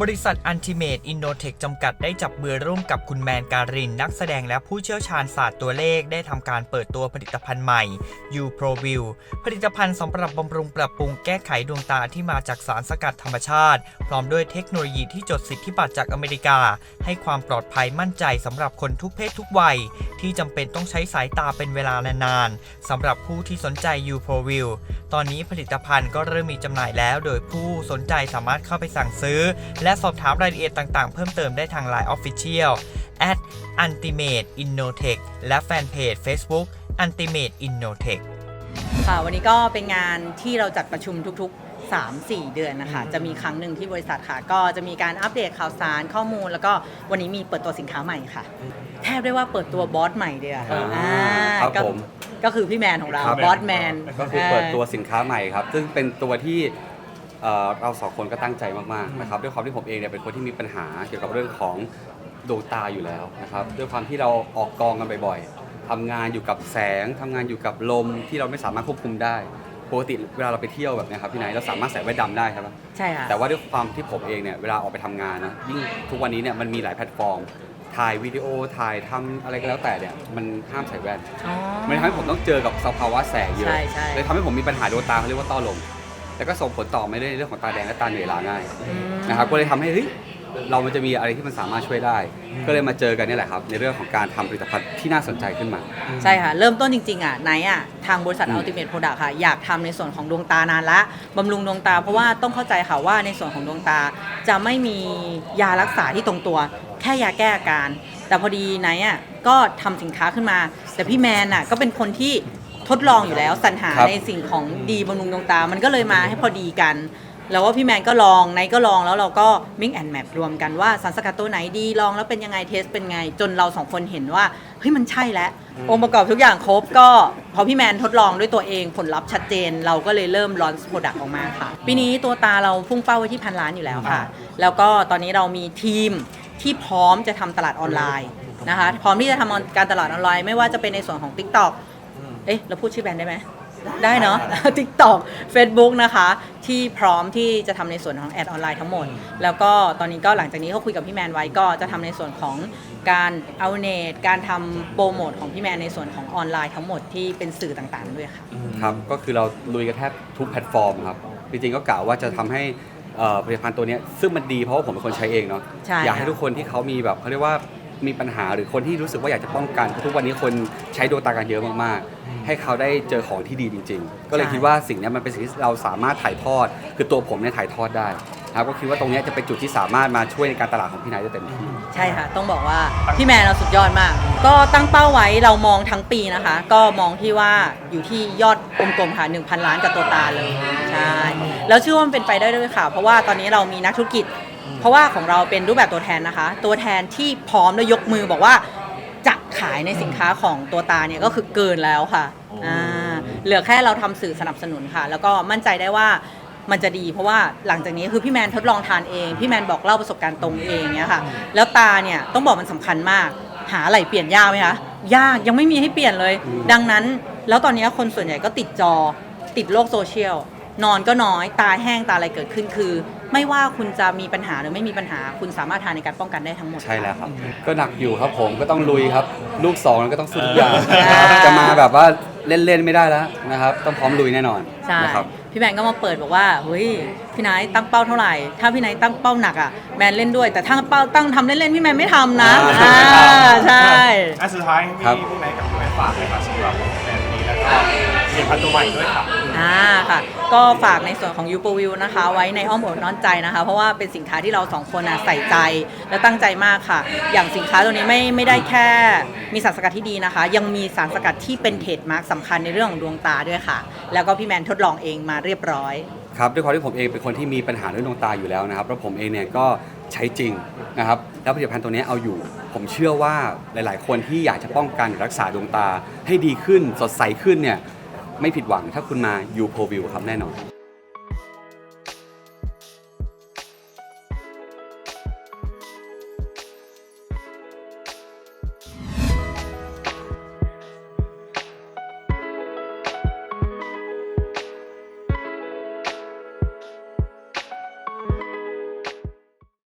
บริษัท Ultimate Innotech จำกัดได้จับมือร่วมกับคุณแมนการิน นักแสดงและผู้เชี่ยวชาญศาสตร์ตัวเลข ได้ทำการเปิดตัวผลิตภัณฑ์ใหม่ U Pro View ผลิตภัณฑ์สำหรับบำรุงปรับปรุงแก้ไขดวงตาที่มาจากสารสกัดธรรมชาติ พร้อมด้วยเทคโนโลยีที่จดสิทธิบัตรจากอเมริกา ให้ความปลอดภัยมั่นใจสำหรับคนทุกเพศทุกวัย ที่จำเป็นต้องใช้สายตาเป็นเวลานานๆสำหรับผู้ที่สนใจ U Pro View ตอนนี้ผลิตภัณฑ์ก็เริ่มมีจำหน่ายแล้ว โดยผู้สนใจสามารถเข้าไปสั่งซื้อและสอบถามรายละเอียดต่างๆ เพิ่มเติมได้ทาง Line Official at Ultimate Innotech และแฟนเพจ Facebook Ultimate Innotech ค่ะวันนี้ก็เป็นงานที่เราจัดประชุมทุก ๆ 3-4 เดือนนะคะ จะมีครั้งหนึ่งที่บริษัทค่ะ ก็จะมีการอัปเดตข่าวสารข้อมูล แล้วก็วันนี้มีเปิดตัวสินค้าใหม่ค่ะ แทบได้ว่าเปิดตัวบอสใหม่เดียวอ่าอ่าครับก็ผม ก็คือพี่แมนของเราครับ บอสแมนก็คือเปิดตัวสินค้าใหม่ครับ ซึ่งเป็นตัวที่ เอ่อเราสองคนก็ตั้งใจมากๆนะครับด้วยความที่ผมเองเนี่ยเป็นคนที่มีปัญหาเกี่ยวกับเรื่องของดวงตาอยู่แล้วนะครับด้วยความที่เราออกกองกันบ่อยๆทำงานอยู่กับแสงทำงานอยู่กับลมที่เราไม่สามารถควบคุมได้ปกติเวลาเราไปเที่ยวแบบเนี้ยครับพี่นายเราสามารถใส่แว่นดำได้ครับ ใช่ค่ะ แต่ว่าด้วยความที่ผมเองเนี่ยเวลาออกไปทำงานนะยิ่งทุกวันนี้เนี่ยมันมีหลายแพลตฟอร์ม ถ่ายวิดีโอถ่ายทำอะไรก็แล้วแต่เนี่ยมันห้ามใส่แว่นอ๋อมันทำให้ผมต้องเจอกับสภาวะแสงเยอะใช่ใช่ เลยทำให้ผมมีปัญหาดวงตาเขาเรียกว่าต้อลม แต่ก็ส่งผลต่อไม่ได้ในเรื่องของตาแดงและตาเหนื่อยล้าง่ายอืมนะครับก็เลยทำให้เฮ้ยเรามันจะมีอะไรที่มันสามารถช่วยได้ ก็เลยมาเจอกันเนี่ยแหละครับในเรื่องของการทำผลิตภัณฑ์ที่น่าสนใจขึ้นมา ใช่ค่ะ เริ่มต้นจริง ๆ อะไนท์อะ ทางบริษัท อืม Ultimate Product ค่ะ อยากทำในส่วนของดวงตานานละบำรุงดวงตา เพราะว่าต้องเข้าใจค่ะว่าในส่วนของดวงตาจะไม่มียารักษาที่ตรงตัว แค่ยาแก้อาการ แต่พอดีไนท์อะก็ทำสินค้าขึ้นมา แต่พี่แมนอะก็เป็นคนที่ ทดลองอยู่แล้วสรรหาครับ ในสิ่งของดีบำรุงดวงตา มันก็เลยมาให้พอดีกัน แล้วว่าพี่แมนก็ลองไนท์ก็ลองแล้วเราก็ mix and match รวมกันว่าสารสกัดตัวไหนดีลองแล้วเป็นยังไงเทสเป็นไง จนเราสองคนเห็นว่าเฮ้ยมันใช่แล้วองค์ประกอบทุกอย่างครบก็พอพี่แมนทดลองด้วยตัวเองผลลัพธ์ชัดเจน เราก็เลยเริ่มลอนส์โปรดักต์ออกมาค่ะ ปีนี้ตัวตาเราพุ่งเป้าไว้ที่พันล้านอยู่แล้วค่ะ แล้วก็ตอนนี้เรามีทีมที่พร้อมจะทำตลาดออนไลน์ นะคะพร้อมที่จะทำการตลาดออนไลน์ไม่ว่าจะเป็นในส่วนของ TikTok เอ๊ะเราพูดชื่อแบรนด์ได้ไหม ได้เนาะ TikTok Facebook นะคะ ที่พร้อมที่จะทำในส่วนของแอดออนไลน์ทั้งหมด แล้วก็ตอนนี้ก็หลังจากนี้เขาคุยกับพี่แมนไว้ก็จะทำในส่วนของการเอาเนตการทำโปรโมทของพี่แมนในส่วนของออนไลน์ทั้งหมดที่เป็นสื่อต่างๆด้วยค่ะ ครับก็คือเราลุยกันแทบทุกแพลตฟอร์มครับ จริงๆก็กล่าวว่าจะทำให้เอ่อผลิตภัณฑ์ตัวเนี้ยซึ่งมันดีเพราะว่าผมเป็นคนใช้เองเนาะใช่อยากให้ค่ะ ทุกคนที่เขามีแบบเขาเรียกว่ามีปัญหาหรือคนที่รู้สึกว่าอยากจะป้องกันเพราะทุกวันนี้คนใช้ดวงตากันเยอะมากๆ ให้เขาได้เจอของที่ดีจริง ๆ ก็เลยคิดว่าสิ่งเนี้ยมันเป็นสิ่งที่เราสามารถถ่ายทอด คือตัวผมเนี่ยถ่ายทอดได้นะครับก็คิดว่าตรงเนี้ยจะเป็นจุดที่สามารถมาช่วยในการตลาดของพี่นายได้เต็มที่ใช่ค่ะ ต้องบอกว่าพี่แมนเราสุดยอดมาก ก็ตั้งเป้าไว้เรามองทั้งปีนะคะ ก็มองที่ว่าอยู่ที่ยอดกลมๆค่ะ1,000 ล้านกับตัวตาเลยใช่แล้วเชื่อว่ามันเป็นไปได้ด้วยค่ะ เพราะว่าตอนนี้เรามีนักธุรกิจ เพราะว่าของเราเป็นรูปแบบตัวแทนนะคะ ตัวแทนที่พร้อมและยกมือบอกว่า จะขายในสินค้าของตัวตาเนี่ยก็คือเกินแล้วค่ะอ่าเหลือแค่เราทำสื่อสนับสนุนค่ะ แล้วก็มั่นใจได้ว่ามันจะดีเพราะว่าหลังจากนี้คือพี่แมนทดลองทานเอง พี่แมนบอกเล่าประสบการณ์ตรงเองเนี่ยค่ะ แล้วตาเนี่ยต้องบอกมันสำคัญมาก หาอะไรเปลี่ยนยากไหมคะยากยังไม่มีให้เปลี่ยนเลย ดังนั้นแล้วตอนนี้คนส่วนใหญ่ก็ติดจอติดโลกโซเชียล นอนก็น้อย ตาแห้งตาอะไรเกิดขึ้นคือ ไม่ว่าคุณจะมีปัญหาหรือไม่มีปัญหา คุณสามารถทานในการป้องกันได้ทั้งหมด ใช่แล้วครับ ก็หนักอยู่ครับผมก็ต้องลุยครับ ลูกสองแล้วก็ต้องสู้ทุกอย่างอ่าจะมาแบบว่าเล่นๆไม่ได้แล้วนะครับ ต้องพร้อมลุยแน่นอนใช่นะครับ พี่แมนก็มาเปิดบอกว่าเฮ้ยพี่ไนายตั้งเป้าเท่าไหร่ ถ้าพี่ไนายตั้งเป้าหนักอะแมนเล่นด้วย แต่ถ้าเป้าตั้งทำเล่นๆพี่แมนไม่ทำนะอ่าอ่าใช่อันสุดท้ายพี่ครับพี่ไนท์กับพี่แมนฝากเลยครับสำหรับแบรนด์นี้แล้วก็ผ ลิตภัณฑ์ตัวใหม่ด้วยครับ อ่าค่ะ ก็ฝากในส่วนของ u p o v i w นะคะ ไว้ในอ้อมอกน้อมใจนะคะ เพราะว่าเป็นสินค้าที่เราสองคนอะใส่ใจและตั้งใจมากค่ะ อย่างสินค้าตัวนี้ไม่ไม่ได้แค่มีสารสกัดที่ดีนะคะ ยังมีสารสกัดที่เป็นเทรดมาร์กสำคัญในเรื่องของดวงตาด้วยค่ะ แล้วก็พี่แมนทดลองเองมาเรียบร้อย ครับด้วยความที่ผมเองเป็นคนที่มีปัญหาเรื่องดวงตาอยู่แล้วนะครับแล้วผมเองเนี่ยก็ใช้จริงนะครับแล้วผลิตภัณฑ์ตัวนี้เอาอยู่ ผมเชื่อว่าหลาย ๆ คนที่อยากจะป้องกันรักษาดวงตาให้ดีขึ้นสดใสขึ้นเนี่ย ไม่ผิดหวังถ้าคุณมา u p o v i w ครับแน่นอน